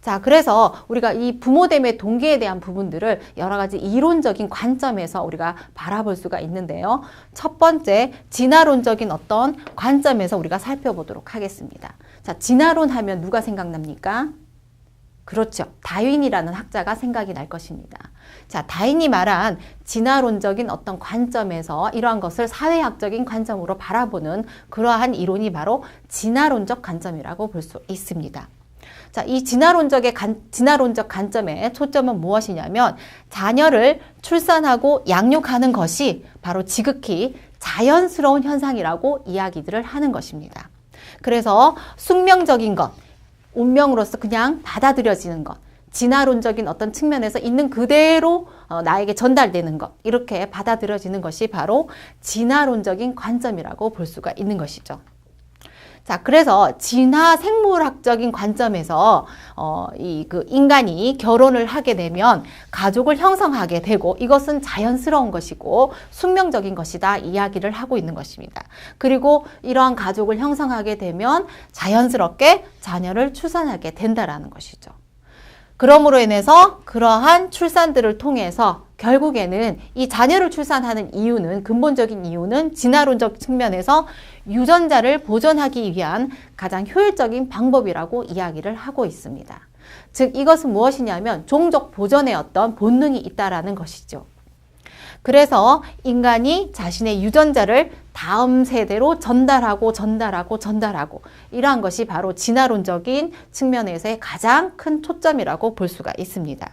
자, 그래서 우리가 이 부모됨의 동기에 대한 부분들을 여러 가지 이론적인 관점에서 우리가 바라볼 수가 있는데요. 첫 번째, 진화론적인 어떤 관점에서 우리가 살펴보도록 하겠습니다. 자, 진화론 하면 누가 생각납니까? 그렇죠. 다윈이라는 학자가 생각이 날 것입니다. 자, 다윈이 말한 진화론적인 어떤 관점에서 이러한 것을 사회학적인 관점으로 바라보는 그러한 이론이 바로 진화론적 관점이라고 볼 수 있습니다. 자, 이 진화론적의 관, 진화론적 관점의 초점은 무엇이냐면 자녀를 출산하고 양육하는 것이 바로 지극히 자연스러운 현상이라고 이야기들을 하는 것입니다. 그래서 숙명적인 것, 운명으로서 그냥 받아들여지는 것, 진화론적인 어떤 측면에서 있는 그대로 어, 나에게 전달되는 것, 이렇게 받아들여지는 것이 바로 진화론적인 관점이라고 볼 수가 있는 것이죠. 자, 그래서 진화 생물학적인 관점에서 어, 이 그 인간이 결혼을 하게 되면 가족을 형성하게 되고 이것은 자연스러운 것이고 숙명적인 것이다 이야기를 하고 있는 것입니다. 그리고 이러한 가족을 형성하게 되면 자연스럽게 자녀를 출산하게 된다라는 것이죠. 그러므로 인해서 그러한 출산들을 통해서 결국에는 이 자녀를 출산하는 이유는 근본적인 이유는 진화론적 측면에서 유전자를 보존하기 위한 가장 효율적인 방법이라고 이야기를 하고 있습니다. 즉 이것은 무엇이냐면 종족 보존의 어떤 본능이 있다라는 것이죠. 그래서 인간이 자신의 유전자를 다음 세대로 전달하고 전달하고 전달하고 이러한 것이 바로 진화론적인 측면에서의 가장 큰 초점이라고 볼 수가 있습니다.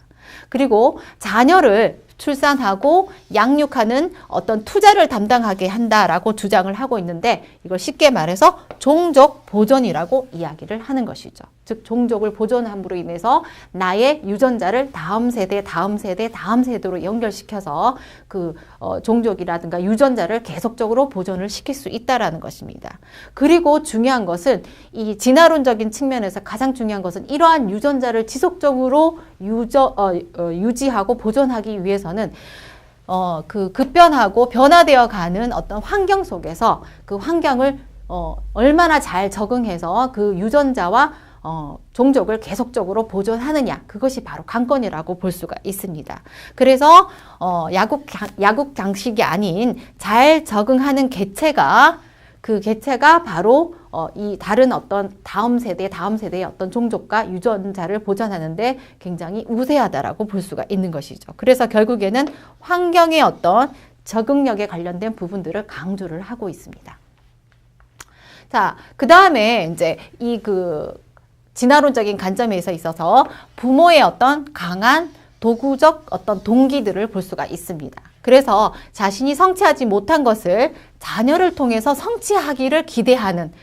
그리고 자녀를 출산하고 양육하는 어떤 투자를 담당하게 한다라고 주장을 하고 있는데 이걸 쉽게 말해서 종족 보존이라고 이야기를 하는 것이죠. 즉 종족을 보존함으로 인해서 나의 유전자를 다음 세대, 다음 세대, 다음 세대로 연결시켜서 그 어, 종족이라든가 유전자를 계속적으로 보존을 시킬 수 있다라는 것입니다. 그리고 중요한 것은 이 진화론적인 측면에서 가장 중요한 것은 이러한 유전자를 지속적으로 유저, 어, 어, 유지하고 보존하기 위해서 는 어, 그 급변하고 변화되어 가는 어떤 환경 속에서 그 환경을 어, 얼마나 잘 적응해서 그 유전자와 어, 종족을 계속적으로 보존하느냐 그것이 바로 관건이라고 볼 수가 있습니다. 그래서 어, 야국 야국 장식이 아닌 잘 적응하는 개체가 그 개체가 바로 어, 이 다른 어떤 다음 세대, 다음 세대의 어떤 종족과 유전자를 보존하는데 굉장히 우세하다라고 볼 수가 있는 것이죠. 그래서 결국에는 환경의 어떤 적응력에 관련된 부분들을 강조를 하고 있습니다. 자, 그 다음에 이제 이그 진화론적인 관점에 있어서 부모의 어떤 강한 도구적 어떤 동기들을 볼 수가 있습니다. 그래서 자신이 성취하지 못한 것을 자녀를 통해서 성취하기를 기대하는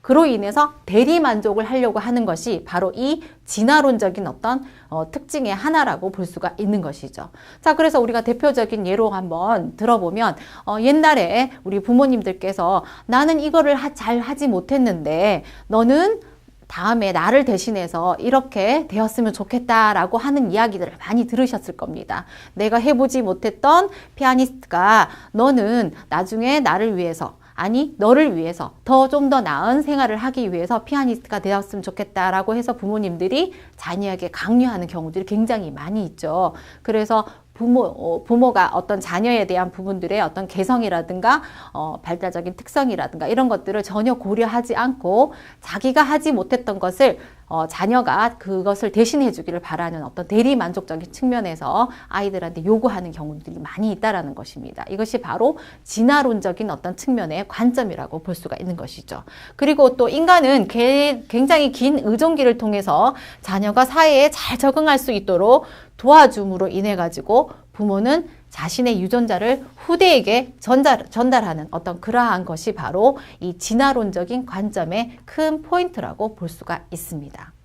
그로 인해서 대리 만족을 하려고 하는 것이 바로 이 진화론적인 어떤 어, 특징의 하나라고 볼 수가 있는 것이죠. 자, 그래서 우리가 대표적인 예로 한번 들어보면 어, 옛날에 우리 부모님들께서 나는 이거를 하, 잘 하지 못했는데 너는 다음에 나를 대신해서 이렇게 되었으면 좋겠다라고 하는 이야기들을 많이 들으셨을 겁니다. 내가 해보지 못했던 피아니스트가 너는 나중에 나를 위해서 아니 너를 위해서 더 좀더 나은 생활을 하기 위해서 피아니스트가 되었으면 좋겠다라고 해서 부모님들이 자녀에게 강요하는 경우들이 굉장히 많이 있죠. 그래서 부모, 어, 부모가 어떤 자녀에 대한 부분들의 어떤 개성이라든가 어, 발달적인 특성이라든가 이런 것들을 전혀 고려하지 않고 자기가 하지 못했던 것을 어, 자녀가 그것을 대신해 주기를 바라는 어떤 대리 만족적인 측면에서 아이들한테 요구하는 경우들이 많이 있다라는 것입니다. 이것이 바로 진화론적인 어떤 측면의 관점이라고 볼 수가 있는 것이죠. 그리고 또 인간은 개, 굉장히 긴 의존기를 통해서 자녀가 사회에 잘 적응할 수 있도록 도와줌으로 인해 가지고 부모는 자신의 유전자를 후대에게 전달, 전달하는 어떤 그러한 것이 바로 이 진화론적인 관점의 큰 포인트라고 볼 수가 있습니다.